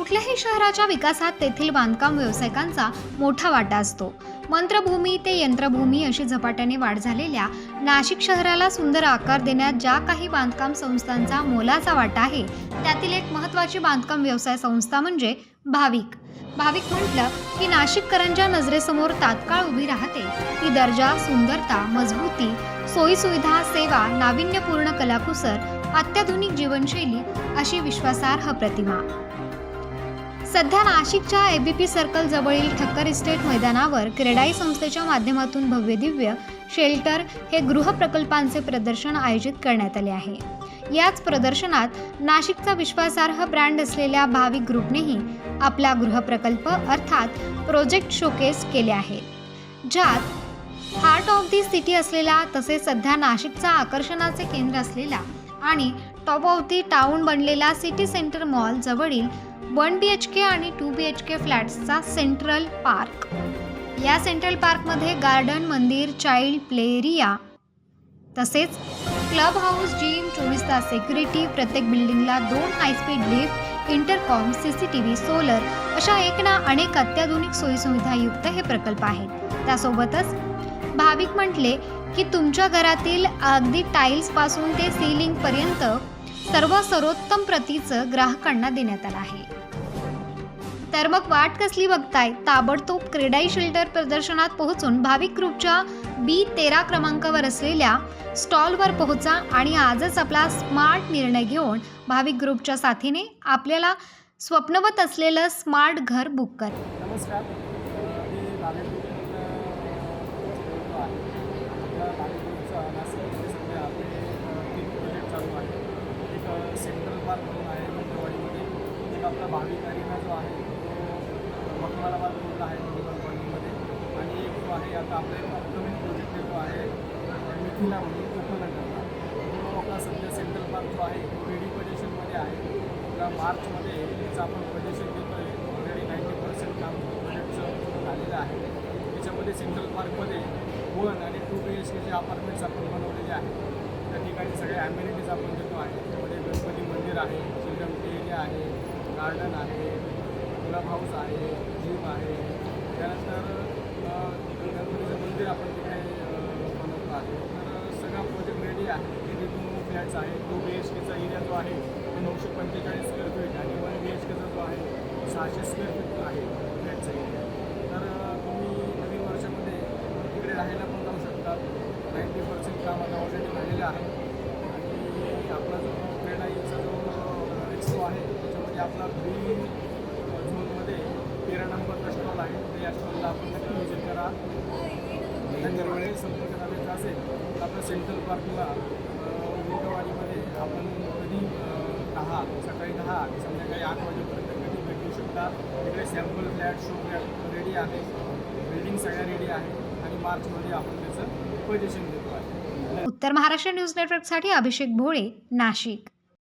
कुठल्याही शहराच्या विकासात तेथील बांधकाम व्यावसायिकांचा मोठा वाटा असतो. मंत्रभूमी ते यंत्रभूमी अशी झपाट्याने वाढ झालेल्या नाशिक शहराला सुंदर आकार देण्यात ज्या काही बांधकाम संस्थांचा मोलाचा वाटा आहे त्यातील एक महत्त्वाची बांधकाम व्यवसाय संस्था म्हणजे भाविक. भाविक म्हटलं की नाशिककरांच्या नजरेसमोर तात्काळ उभी राहते. ती दर्जा सुंदरता मजबूती सोयीसुविधा सेवा नाविन्यपूर्ण कलाकुसर अत्याधुनिक जीवनशैली अशी विश्वासार्ह प्रतिमा. सध्या नाशिकच्या एबीपी सर्कल जवळील ठक्कर इस्टेट मैदानावर क्रेडाई संस्थेच्या माध्यमातून भव्य दिव्य शेल्टर हे गृहप्रकल्पांचे प्रदर्शन आयोजित करण्यात आले आहे. याच प्रदर्शनात नाशिकचा विश्वासार्ह ब्रँड असलेल्या भाविक ग्रुपनेही आपला गृहप्रकल्प अर्थात प्रोजेक्ट शोकेस केले आहे. ज्यात हार्ट ऑफ दी सिटी असलेला तसेच सध्या नाशिकचा आकर्षणाचे केंद्र असलेला आणि टॉप टाऊन बनलेला सिटी सेंटर मॉल जवळील वन बी एच के आणि टू बी एच के फ्लॅट्सचा सेंट्रल पार्क. या सेंट्रल पार्कमध्ये गार्डन मंदिर चाइल्ड प्ले एरिया तसेच क्लब हाऊस जिम चोवीस तास सेक्युरिटी प्रत्येक बिल्डिंगला दोन high speed lift intercom C C T V solar अशा एक ना अनेक अत्याधुनिक सोयीसुविधायुक्त हे प्रकल्प आहेत. त्यासोबतच भाविक म्हटले की तुमच्या घरातील अगदी टाईल्सपासून ते सिलिंगपर्यंत सर्व सर्वोत्तम प्रतीचं ग्राहकांना देण्यात आलं आहे. तर मग वाट कसली बघताय? ताबडतोब क्रेडाई शेल्टर प्रदर्शनात पोहोचून भाविक ग्रुपच्या बी तेरा क्रमांकावर असलेल्या स्टॉलवर पोहोचा आणि आजच आपला स्मार्ट निर्णय घेऊन भाविक ग्रुपच्या साथीने आपल्याला स्वप्नवत असलेलं स्मार्ट घर बुक कर. नमस्कार मी भावेश बोलतो आहे आपल्या भावेश ग्रुपचा नाशिकमध्ये सध्या आपले अ, तीन प्रोजेक्ट चालू आहे एक अ, सेंट्रल म्हणून आहे मंगळवाडीमध्ये एक आपला भावी अरिना जो आहे तो मखमाराबाद रोडला आहे मंगळवाडीमध्ये आणि एक जो आहे आता आपला एक अपकमिंग प्रोजेक्ट जो आहे मिथिला म्हणून उपनगरला तो आपला सध्या सेंट्रल पार्क जो आहे तो रेडी पोझिशनमध्ये आहे. आपला मार्चमध्ये त्याचं आपण पोझिशन घेतो आहे ऑलरेडी नाईंटी पर्सेंट काम प्रोजेक्टचं झालेलं आहे. त्याच्यामध्ये सेंट्रल पार्कमध्ये वन आणि टू बी एच केचे अपार्टमेंट्स आपण बनवलेले आहेत. त्या ठिकाणी सगळे ॲम्युनिटीज आपण देतो आहे. त्यामध्ये गणपती मंदिर आहे चिल्ड्रन प्ले एरिया आहे गार्डन आहे क्लब हाऊस आहे जिम आहे. त्यानंतर गणपतीचं मंदिर आपण तिकडे बनवलं बनवतो आहे. तर सगळा प्रोजेक्ट रेडी आहे. तिथे टू फ्लॅट्स आहे टू बी एच केचा एरिया जो आहे तो नऊशे पंचेचाळीस स्क्वेअर फीट आणि वन बी एच केचा जो आहे तो सहाशे स्क्वेअर फीट आहे फ्लॅटचा एरिया तर तुम्ही नवीन वर्षामध्ये तिकडे राहायला पण जाऊ शकता. नाईंटी पर्सेंट काम आता ऑलरेडी झालेलं आहे. आणि आपला जो एक्सपो आहे त्याच्यामध्ये आपला ग्रीन झोनमध्ये तेरा नंबरचा स्टॉल आहे. ते या स्टॉलला आपण नक्की विजिट करा. त्याच्यामुळे संपर्क साधायचा असेल तर आपल्या सेंट्रल पार्कला विंटवाडीमध्ये आपण कधी दहा सकाळी दहा संध्याकाळी आठ वाजेपर्यंत कधी भेटू शकता. तिकडे sample flat show flat ready आहे. बिल्डिंग सगळ्या रेडी आहे. आणि मार्चमध्ये आपण त्याचं पोजिशन घेतो. आहे उत्तर महाराष्ट्र न्यूज नेटवर्कसाठी अभिषेक भोळे नाशिक.